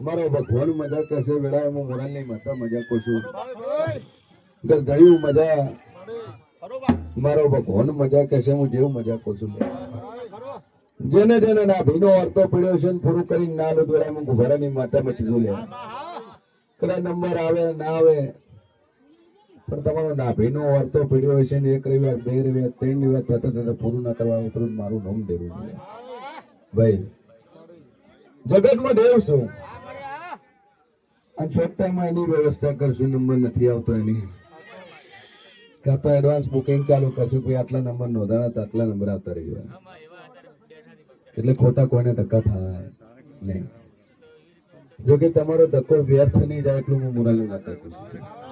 મારી ભગવાન મજા કહેશે વેળાએ હું મોરાલની માતા મજા કશું ગયું મજા. મારો ભગવાન મજા કહેશે હું જેવું મજા કશું જેને જેને ના ભીનો અર્થો પડ્યો છે પૂરું કરીને ના લો વેળાએ હું ગુભારાની માતા મટી જો લે કદાચ નંબર આવે, ના આવે પણ તમારો નાભીનો અર્થો પડ્યો હશે ને એક રવિવાર, બે રવિવાર, ત્રણ રવિવાર થતા થતા પૂરું ના કરવા ઉતરું મારું નામ દેવું જોઈએ. ભાઈ, જગતમાં દેવ છું. અને શોર્ટ એની વ્યવસ્થા કરશું, નંબર નથી આવતો એની. કાં તો એડવાન્સ બુકિંગ ચાલુ કરશું કોઈ આટલા નંબર નોંધાણા તો આટલા નંબર આવતા રહી ગયા એટલે ખોટા કોઈને ધક્કા થાય નહીં. જોકે તમારો ધક્કો વ્યર્થ નહીં જાય એટલું હું મુરાલી ના કરું છું.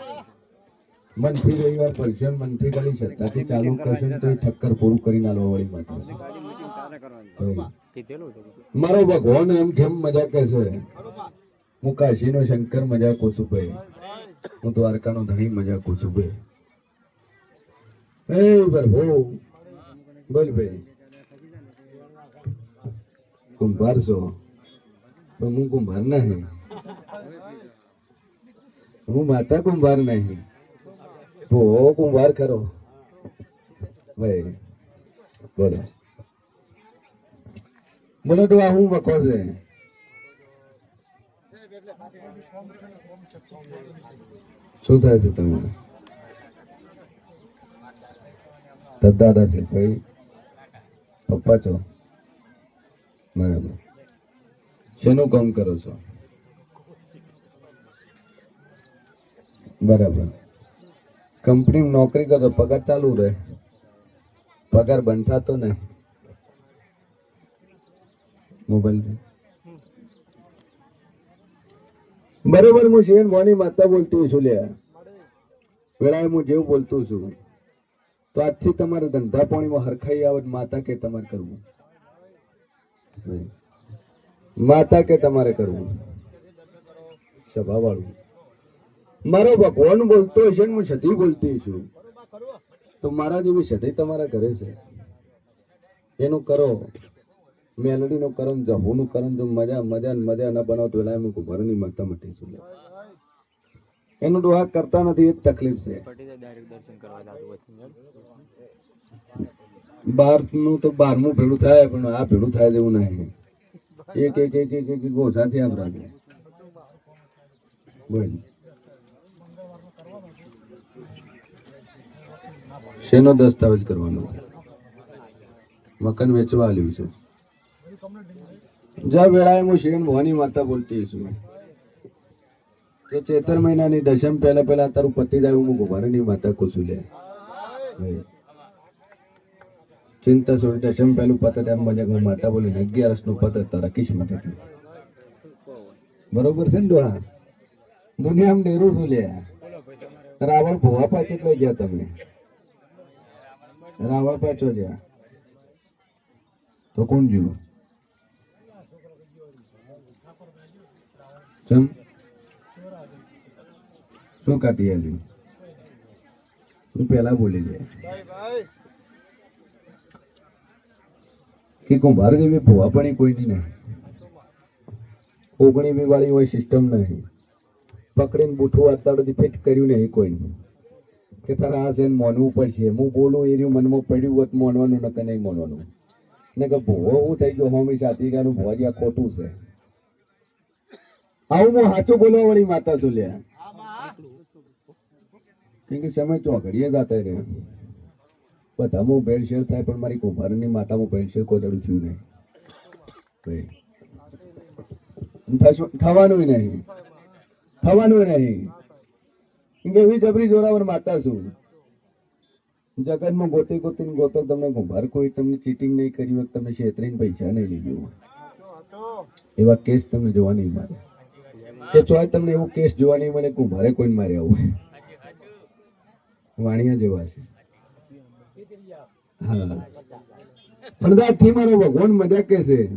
મનથી રવિવાર પડશે મનથી કરી સત્તાથી ચાલુ કરશે તો એ ઠક્કર પૂરું કરી નાલો વળી માટે. મારો ભગવાન એમ કેમ મજા કરશે? હું કાશીનો શંકર મજા કુસુભાઈ હું દ્વારકાનો ધણી મજા કુસુભાઈ એ પ્રભુ બોલ ભાઈ. કુંભાર છો? તો હું કુંભાર નહીં. હું માતા કુંભાર નહીં. ભો કુંભાર ખરો? ભાઈ, બોલો. બોલો તો આ હું વખો છે? શું થાય છે તમે દાદા છે, ભાઈ. પપ્પા છો? બરાબર. શેનું કામ કરો છો? બરાબર. કંપની નોકરી કરો, પગાર ચાલુ રહે. પગાર બંધ થતો ને. મોબાઈલ બરોબર, હું શેર મોની માતા બોલતું છું લે વેળાએ હું જેવું બોલતું છું. તો આજથી તમારે ધંધા પાણીમાં હરખાઈ આવે માતા કે તમારે કરવું? માતા કે તમારે કરવું? સભા વાળું મારો ભગવાન બોલતો હશે ને હું સતી બોલતી છું. તો મારા જેવી સતી તમારા ઘરે છે. એનું કરો. મેલડી નું કરમ જહુ નું કરમ જો મજા મજા મજા ન બનાવતો એટલે એમ ઘરની માતા મટી છું. એનું ડોહા કરતા નથી, એ જ તકલીફ છે. બારનું તો બારમું ભેળું થાય, પણ આ ભેળું થાય જેવું નહીં. એક એક એક એક એક ગોસાથી આમ રાખે. બોલ. શેનો દસ્તાવેજ કરવાનો? મકાન વેચવા આવ્યું છે. જ્યાં વેળાએ હું શિરણ ભવાની માતા બોલતી છું તો ચેતર મહિનાની દશમ પહેલા પહેલા તારું પતિ જાય હું ભવાની માતા કુસુ લે. ચિંતા સોળ દશમ પહેલું પતત એમ મજા હું માતા બોલી અગિયારસનું પત તારા કિસ્મત હતી બરોબર છે ને ડોહા? દુનિયામાં ડેરું શું લે? રાવણ ભોવા પાછી લઈ ગયા તમે રાવણ પાછો છે. તો કોણ જીવ? ચમ? શું કાઢી આવ્યું તું પેલા બોલી જાય કે કુંભાર જેવી ભૂવા પણ કોઈની નહીં. ઓગણી વાળી હોય સિસ્ટમ નહીં. પકડીને બૂઠું અત્યાર ફિટ કર્યું નહીં કોઈનું. કે તારા આ છે માનવું પડશે. હું બોલું એ રહ્યું, મનમાં પડ્યું હોત માનવાનું, નકર નહીં માનવાનું. ને કે ભોવો હું થઈ ગયો, હોમી ગાનું ભુવાજી ખોટું છે. આવું હું સાચું બોલવા વળી માતા છું લે કેમ કે સમય ચોઘડીએ જાતા રહે બધા હું ભેળસેળ થાય, પણ મારી કુંભારની માતા હું ભેળસેળ કોઈ દડું થયું નહીં. થવાનું નહીં. થવાનું નહીં. કે જબરી જોરાવર માતા છું. જગતમાં ગોતી ગોતીને ગોતો તમને કુંભાર કોઈ તમને ચીટિંગ નહીં કરી હોય તમે છેતરીને પૈસા નહીં લઈ ગયું એવા કેસ તમને જોવા નહીં મળે. કે ચોય તમને એવો કેસ જોવા નહીં મળે કુંભારે કોઈને માર્યા હોય. વાણિયા જેવા છે. હા. દાદથી મારો ભગવાન મજા કે છે.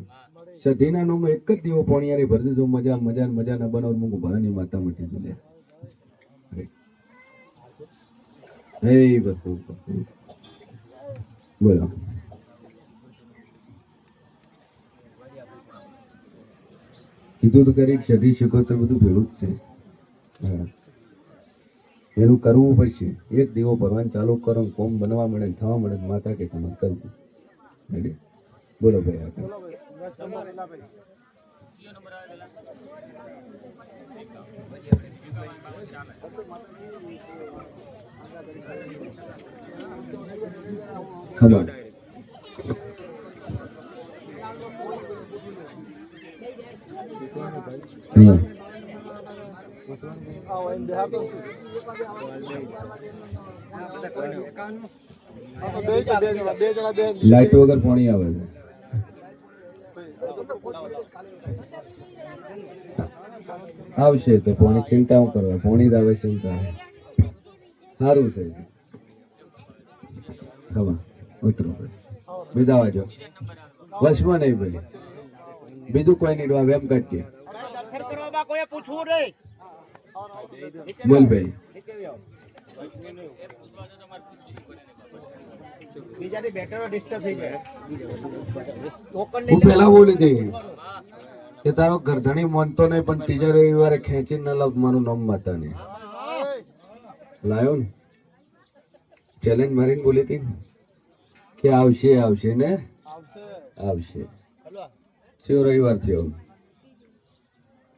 સધીના નો એક જ દીવો પોણિયારી ભરજે મજા મજા મજા ના બનાવ મુકુ ની માતા મટી જલે Ey, batuta. Bueno. કીધું તો કરી સધી શકો તો બધું ભેળું જ છે. એનું કરવું પડશે. એક દીવો ભરવાન ચાલુ કરો કોમ બનવા મળે થવા મળે માતા કે તમે કરવું. બોલો ભાઈ ખબર લાઈટ વગર પાણી આવે છે. આવશે તો પોણી ચિંતા હું કરવા? પોણી જ ચિંતા. સારું છે. ખબર ઉતરો બીજા વાજો વસમાં નહીં ભાઈ. બીજું કોઈ નહીં ડોવા એમ કાઢીએ બોલ ભાઈ. બીજાની બેટરો ડિસ્ટર્બ થઈ જાય ટોકન હું પેલા બોલી હતી કે તારો ગરધણી માનતો નહીં પણ ત્રીજા રવિવારે ખેંચીને ન લાવ મારું નામ માતા ને લાયો ને. ચેલેન્જ મારીને બોલી હતી કે આવશે આવશે ને? આવશે. શિવ રવિવાર થયો.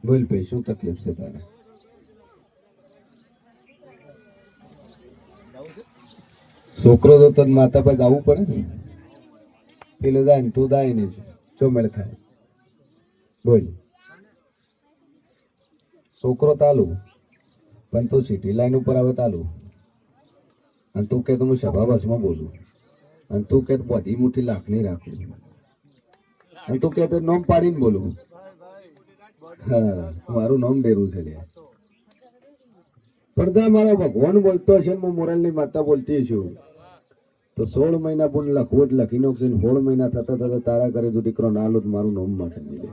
બોલ ભાઈ શું તકલીફ છે તારે? છોકરો તો તને માતા પાસે આવવું પડે ને? પેલો દાય ને, તું દાય ને જો મેળ ખાય. બોલ. છોકરો તાલુ, પણ તું સિટી લાઈન ઉપર આવે તાલુ. અને તું કે હું સભા બોલું. અને તું કે બધી મુઠ્ઠી લાખની રાખું. અને તું કે તો નોમ પાડીને બોલું. હા, મારું નામ ડેરું છે લે પડદા મારા ભગવાન બોલતો હશે ને, હું મોરલની માતા બોલતી છું. તો સોળ મહિના પણ લખવું જ લખી નાખશે સોળ મહિના થતા થતા તારા ઘરે જો દીકરો ના લો મારું નામ માટે મિલે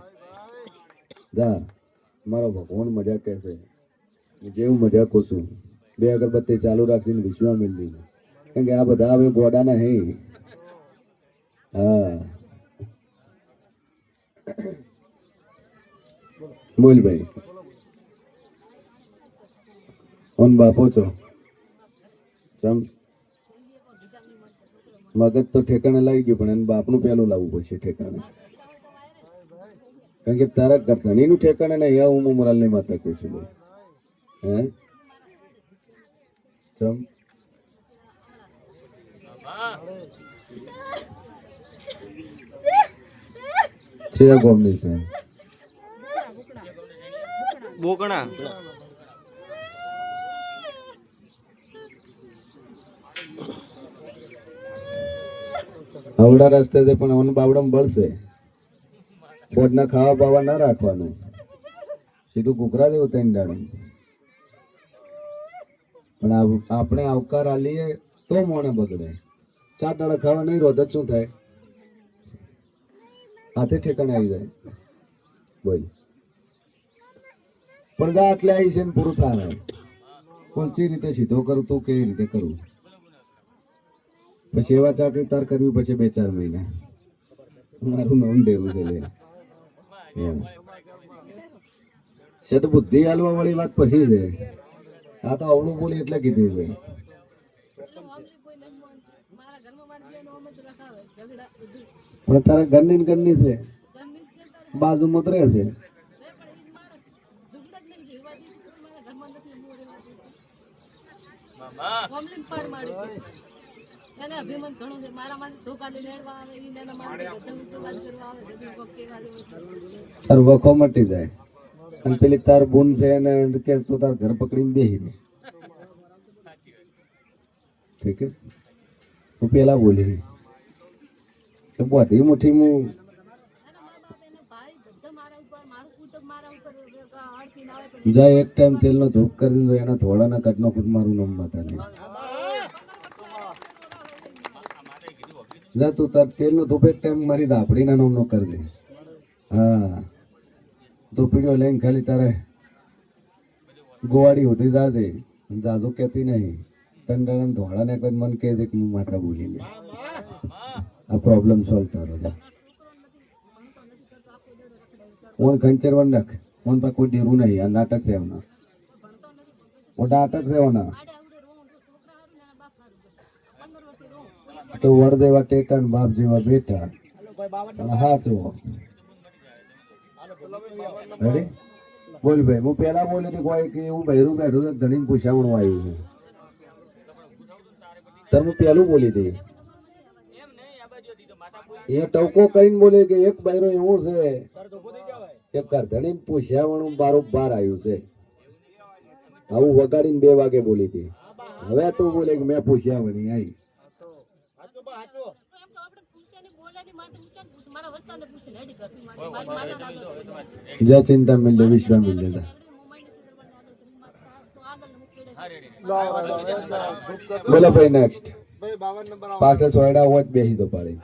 જા, મારો ભગવાન મજા કહેશે. જેવું મજા છું. બે અગરબત્તી ચાલુ રાખશે ને વિશ્વા મિલતી કારણ કે આ બધા હવે ગોડાના હે. હા. બોલ ભાઈ ઓન બાપો છો. ચમ? મગજ તો ઠેકાણે લાગી ગયું પણ એને બાપનું પેલું લાવવું પડશે ઠેકાણે. કારણ કે તારા ધણીનું ઠેકાણે ને અહીંયા હું મોરાલની માતા કહું છું હે? ચમ. છે ગોમની છે બોકણા. હવડા રસ્તે પણ ઓન બાવડમ બળશે. પોટના ખાવા પાવા ના રાખવાનું. સીધું કુકરા જેવું ત્રણ દાડે. પણ આપણે આવકાર આલીએ તો મોણે બગડે. ચાર દાડા ખાવા નહીં રોધ શું થાય? હાથે ઠેકાણે આવી જાય. બોલ. પડદા આટલે આવી છે ને પૂરું થાય. કોણસી રીતે સીધો કરું તું કેવી રીતે કરું? પછી એવા ચાકરી તાર કરવી પછી બે ચાર મહિના. મારું નામ દેવું છે તો બુદ્ધિ હાલવા વાળી વાત પછી છે. આ તો અવળું બોલી એટલે કીધું છે. પણ તારા ઘરની ઘરની છે. બાજુમાં રહે છે. એને અભિમાન ઘણું છે. મારા માટે ધોકા દે લેવા આવે ઈ એના માટે બધું ઉપરવાદ કરવા આવે બધું કોક કેવા જેવું તાર વખો મટી જાય. અને પેલી તાર બૂન છે એને કે તું તાર ઘર પકડીને બેહી ને ઠીક છે? હું પેલા બોલી તો બધી મુઠ્ઠી હું એના મા બાપ એના ભાઈ બધા મારા ઉપર મારું કુટુંબ મારા ઉપર અડકી ના આવે પણ જાય એક ટાઈમ તેલનો ધૂપ કરી એના એના થોડાના કટનો ખુદ મારું નામ માતા નહીં જા તું તાર તેલનો ધૂપ ટાઈમ મારી ધાપડીના નામનો કરી દે હા. ધૂપડીઓ લઈને ખાલી તારે ગોવાડી ઉઠી જાજે. જાદુ કહેતી નહીં. તંડાણા ધોળાને કોઈ મન કહે છે કે હું માતા ભૂલી લે આ પ્રોબ્લેમ સોલ્વ તારો જા ઓન ખંચરવન વંડક ઓન પર કોઈ ડેરું નહીં. આ નાટક છે એમના. ઓ નાટક છે એમના આડે આવડે રોવું તો છોકરા હારું ને એના બાપ હારું છે. પંદર વર્ષથી રોવું તો વર જેવા ટેટા બાપ જેવા બેટા હાલો ભાઈ બાવન અને હાચો રેડી બોલ ભાઈ, હું પેલા બોલ્યો તો કોઈ કે હું બહેરું બેઠું તો ધણીને આવ્યું છે. તાર હું પેલું બોલી દઈ એ ટવકો કરીને બોલે કે એક બહેરો એવું છે કે કરધણી પૂછ્યાવણું બારોબાર આવ્યું છે. આવું વગાડીને બે વાગે બોલી હતી હવે તું બોલે કે મેં પૂછ્યા વણી આવી માતા ચિંતા મિલ્ય વિશ્વ મિલ્ય બોલો ભાઈ નેક્સ્ટ પાસે સોયડા હોત, બેહી તો પાડી.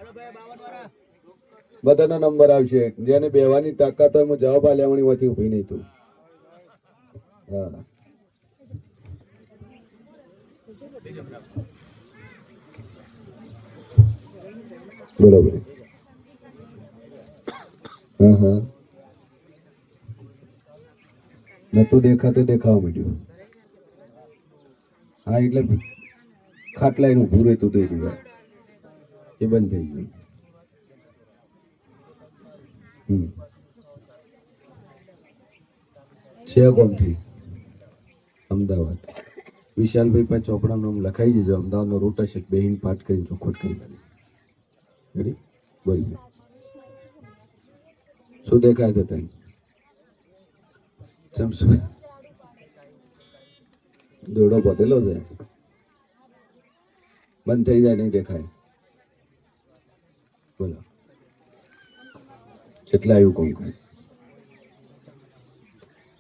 બધાનો નંબર આવશે જેને બેવાની તાકાત હોય હું જવાબ આ લેવાની હોતી ઊભી નહીં તું. હા. ભાઈ. હા હા નતું દેખાતું દેખાવા માંડ્યું. હા, એટલે ખાટલા એનું ભૂરે તું થઈ ગયું એ બંધ થઈ ગયું. હમ. છે કોમથી? અમદાવાદ. વિશાલભાઈ પાસે ચોપડા નામ લખાઈ દીધું. અમદાવાદનો રોટા છે બેહીન પાઠ કરીને ચોખવટ કરી રેડી બોલ. શું દેખાય છે તઈ ચમસુ દોડો બધેલો છે. બંધ થઈ જાય, નહીં દેખાય. બોલો. કેટલા આવ્યું કોમ કરે?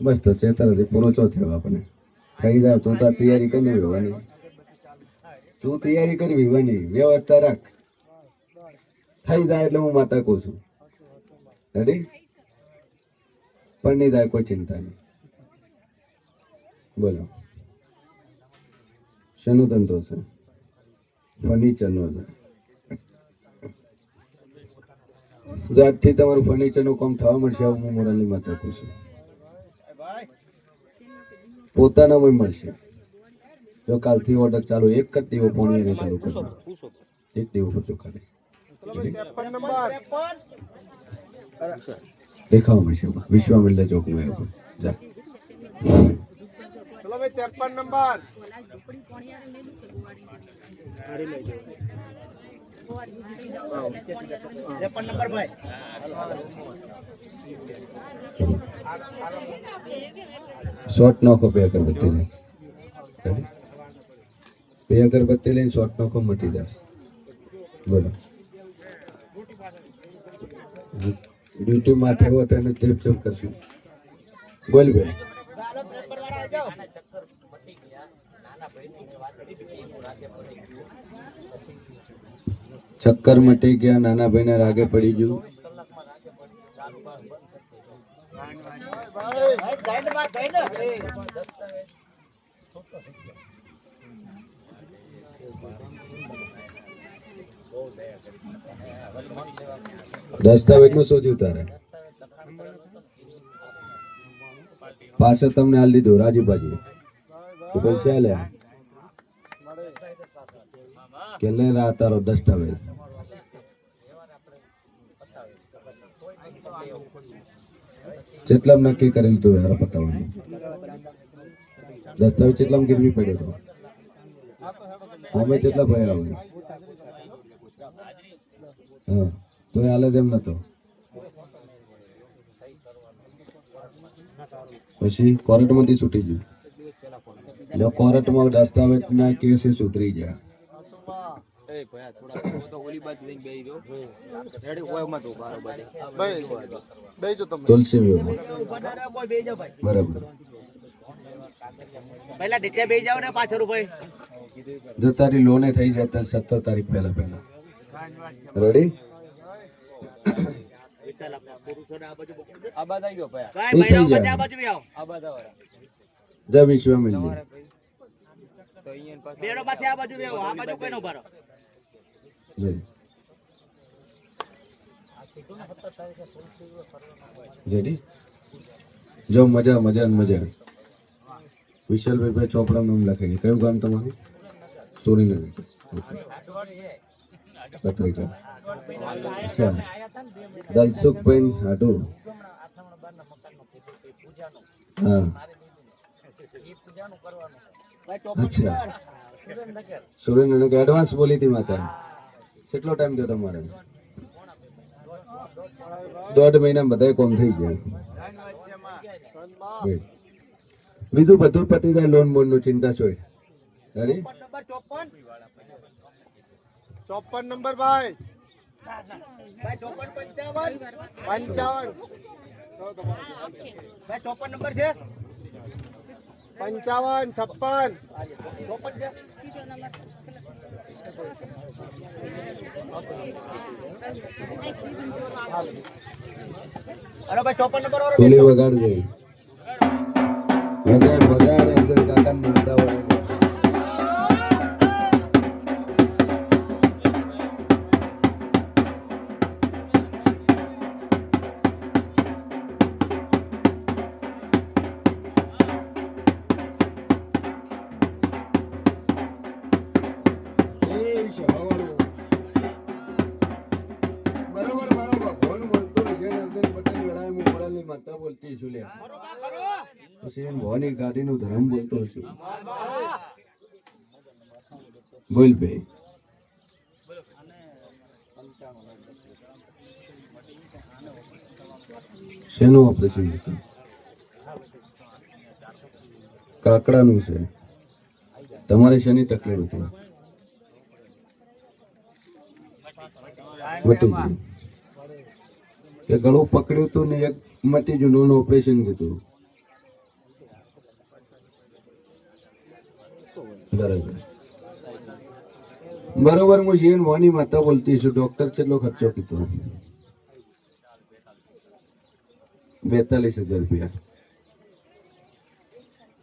બસ તો ચેતરથી પૂરો ચો થયો આપણે થઈ જાય, તો તૈયારી કરી લેવાની તું તૈયારી કરવી વાની વ્યવસ્થા રાખ. થઈ જાય એટલે હું માતા કહું છું. રેડી પણ નહીં થાય, કોઈ ચિંતા નહીં. બોલો. શેનો ધંધો છે? ફર્નિચરનો છે. આજથી તમારું ફર્નિચરનું કામ થવા મળશે, આવું હું મોરાલી માતા કહું છું. ભાઈ પોતાનામાં મળશે. જો કાલથી ઓર્ડર ચાલુ, એક જ દીવો પોણી ચાલુ કરો એક દીવો પર ચોખ્ખા દેખાવા મળશે વિશ્વ મિલ્લા ચોકમાં એવું જા. ચલો ભાઈ ત્રેપન નંબર. ભાઈ. શોર્ટ નાખો બે અગરબત્તી Ready? બે અગરબત્તી લઈને શોર્ટ નાખો મટી જાય. બોલો. ડ્યુટી માથે હોત તો એને ચેપ ચેપ કરશું. બોલ જાઓ ચક્કર મટી ગયા, નાના ભાઈને રાગે પડી ગયું. ભાઈ ભાઈ જઈને માં જઈને દસ્તાવેજમાં શું થયું તારે પાછળ તમને હાલ દીધું રાજી બાજુ. તો પૈસા લે? કે લે રા તારો દસ્તાવેજ? જેટલા નક્કી કરેલું તું યાર પતાવવાનું. દસ્તાવેજ ચેટલામ ગીરવી પડ્યો તો. અમે ચેટલા ભયા આવે હા. તો એ હાલે તેમ નતો. પછી કોર્ટમાંથી છૂટી ગયું. એટલે કોર્ટમાં દસ્તાવેજના કેસે સુધરી ગયા. તુલસી બરાબર. બેસી જાવ ને પાછળ ભાઈ જો તારી લોને થઈ જાય સત્તર તારીખ પહેલા પહેલા. રેડી જાય. પછી આ બાજુ બી આવો. જય વિશ્વ બેડો પાછી આ બાજુ આવો. આ બાજુ કોઈ ભરો? રેડી જો મજા મજા ને મજા. વિશાલભાઈ ભાઈ ચોપડા નામ લખાય છે. કયું ગામ તમારું? સુરીનગર પત્રિકા દલસુખભાઈ હાટુ હા અચ્છા સુરેન્દ્રનગર એડવાન્સ બોલી હતી માતા કેટલો ટાઈમ થયો તમારે દોઢ મહિના બધા કોમ થઈ ગયા બીજું બધું પતી જાય લોન બોનનું ચિંતા છોડ અરે ચોપન નંબર ભાઈ. ભાઈ ચોપન પંચાવન. પંચાવન. ભાઈ ચોપન નંબર છે? પંચાવન છપ્પન. ચોપન છે? નંબર અરે ભાઈ ચોપન નંબર વાળો વગાડ વગાડ અંદર કાકા છું લે. હુસેન ભવાની ગાદી નું ધર્મ બોલતો છું બોલ ભાઈ શેનું ઓપરેશન હતું કાકડાનું છે. તમારે શેની તકલીફ હતી? ગયું. કે ગળું પકડ્યું હતું ને એક મટી નોનું ઓપરેશન કીધું બરાબર. બરોબર હું જીવન મોની માતા બોલતી છું. ડોક્ટર કેટલો ખર્ચો કીધો? બેતાલીસ હજાર રૂપિયા.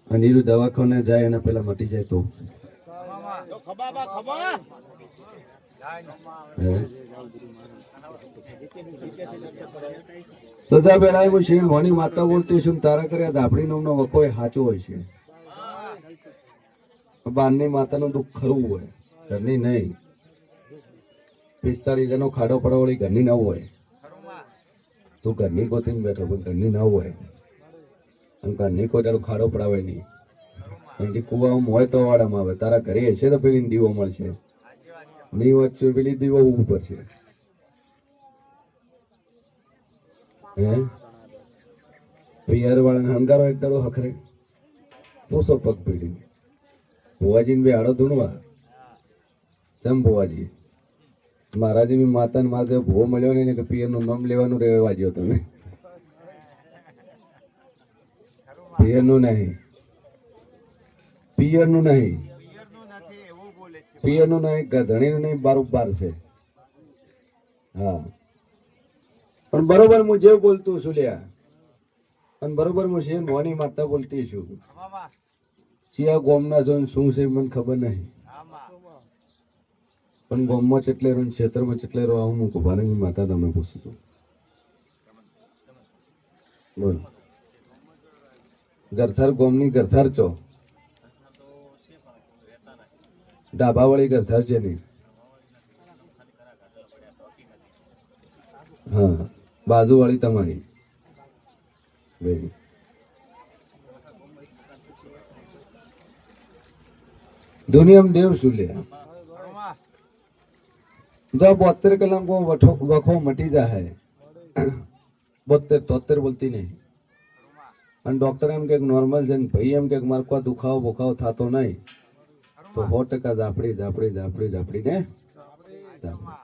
અને એ દવાખાને જાય એના પેલા મટી જાય તો. ખબા ખબા પેલા હું શિવ મોની માતા બોલતી છું તારા કર્યા ધાપડી નામનો વકો એ સાચો હોય છે. બારની માતાનું દુઃખ ખરું હોય, ઘરની નહીં. પિસ્તાલીસ જણનો ખાડો પડવાળી ઘરની ના હોય. તું ઘરની ગોતીને બેઠો, પણ ઘરની ના હોય. અને ઘરની કોઈ તારો ખાડો પડાવે નહીં. કે કુવામાં હોય તો વાડામાં આવે. તારા ઘરે હશે તો પેલી દીવો મળશે. નહીં વચ્ચે પેલી દીવો ઉપર પડશે હે? પિયર વાળાને હંગારો એક દાડો હખરે. પૂછો પગ પીડી ભુવાજીને બે આડો ધૂણવા. ચમ ભુવાજી? મહારાજે બી માતાને માથે ભૂવો મળ્યો ને કે પિયરનું નામ લેવાનું રહેવા દો તમે. પિયરનું નહીં. પિયરનું નહીં. પિયરનું નહીં, ગધણીનું નહીં, બારોબાર છે. હા. પણ બરોબર હું જે બોલતું છું લ્યા. અને બરોબર હું છે મોની માતા બોલતી છું. ચિયા ગોમના છો શું છે મને ખબર નહીં. પણ ગોમમાં ચટલે રહો ક્ષેત્રમાં ચટલે રહો હું કુભારની માતા તમને પૂછું છું. બોલ. ગરથાર ગોમની ગરથાર છો? ડાબાવાળી ગરથાર છે નહીં હા. બાજુવાળી તમારી. બે દુનિયામાં દેવ આમાં જો બોતેર કલાક કો વખો મટી જાય બોતેર તોતેર બોલતી નહીં. અને ડોક્ટર એમ કે નોર્મલ છે ભાઈ એમ કે મારે કોઈ દુખાવો, બુખાવો થતો નહીં. તો સો ટકા ઝાપડી ઝાપડી ઝાપડી ઝાપડી ને ઝાપડી.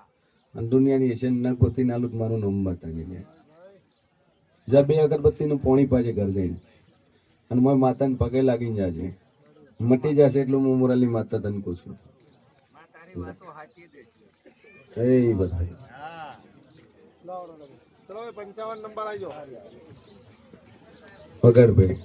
અને દુનિયાની એશિયન નકોતી કોતી નાલુક મારું નામ બતાવી લે જા બે અગરબત્તીનું પોણી પાજે ઘર જઈને. અને મોય માતાને પગે લાગીને જાજે. મટી જશે એટલું હું મોરાલી માતા તને કહું છું. દે એ બધા ચલો પંચાવન નંબર આવજો પકડ ભાઈ.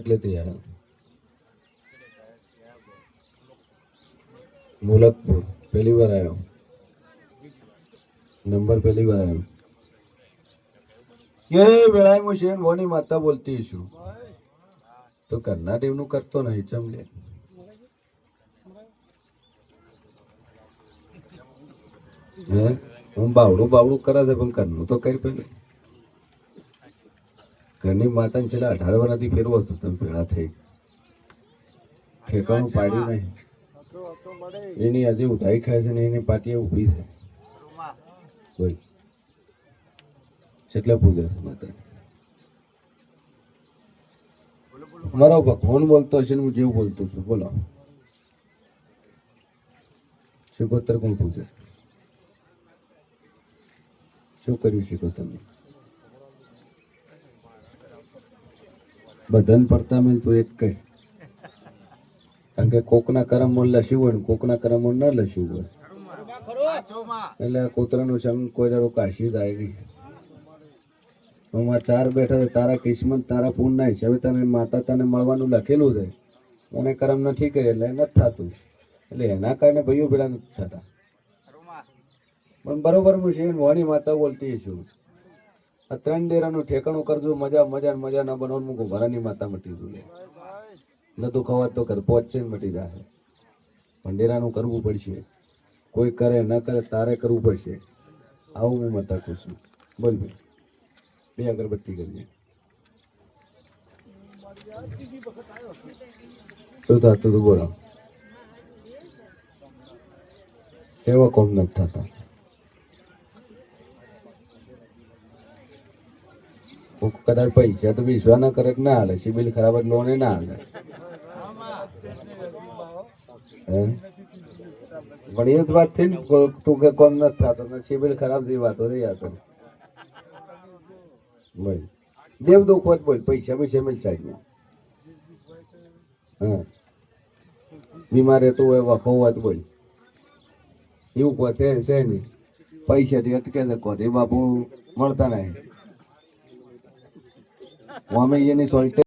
ચેટલેથી આવ્યો મુલકપુર પહેલી વાર આવ્યો. નંબર પહેલી વાર આવ્યો. એ વેળાએ હું શેન વોની માતા બોલતી છું. તો કર્ણાટેવનું કરતો નહીં ચમલે હે બાવડું બાવડું કરે છે પણ ઘરનું તો કરી પેલું ઘરની માતાને છેલ્લા અઢાર વર્ષથી ફેરવો હતો તમે ભેળા થઈ ઠેકાણું પાડ્યું નહીં. એની આજે ઉધાઈ ખાય છે ને એની પાટીએ ઊભી છે. બોલ. કેટલા પૂજા છે માતા મારો ભગવાન બોલતો હશે ને હું જેવું બોલતો છું બોલો. શિકોતર કોણ પૂછે શું કર્યું શીખો તમે બધાને પડતા મેં તો એક કઈ કારણ કે કોકના કરમ મોલ લસ્યું હોય ને કોકના કરમ મોલ ન લસ્યું હોય. એટલે કૂતરાનું સંગ કોઈ દાડો કાશી થાય નહીં હું ચાર બેઠા તારા કિસ્મત, તારા પૂર્ણ હિસાબે તને માતા તને મળવાનું લખેલું છે. એને કરમ નથી કરે એટલે નથી થતું. એટલે એના કારણે ભાઈઓ પેલા નથી થતા. પણ બરોબર હું છે વાણી માતા બોલતી છું. ત્રણ ડેરાનું ઠેકાણું કરજો, મજા મજા મજા ના બનાવવાનું મૂકું ભરાની માતા મટી લે. તો ખવાત તો કર પહોંચશે ને મટી જશે પણ ડેરાનું કરવું પડશે. કોઈ કરે, ન કરે, તારે કરવું પડશે. આવું હું મતા કહું છું. બોલ ભાઈ. બે અગરબત્તી કરીએ શું થતું હતું બોલો. એવા કોમ નથી થતા. કદાચ પૈસા તો વિશ્વા ના કરે ના હાલે. સિબિલ ખરાબ લોન ના હાલે? પણ એ જ વાત થઈ ને તું કે કોમ નથી થતો સિબિલ ખરાબ થઈ વાતો રહી આ તો. બોલ. દેવ દો હોત બોલ, પૈસા પૈસા મેં સાઈડમાં હા. બીમાર રહેતો હોય વખો હોત બોલ. એવું પોતે છે નહીં. પૈસાથી અટકે છે કોતે બાપુ મળતા નહીં. એની સોલ્ટ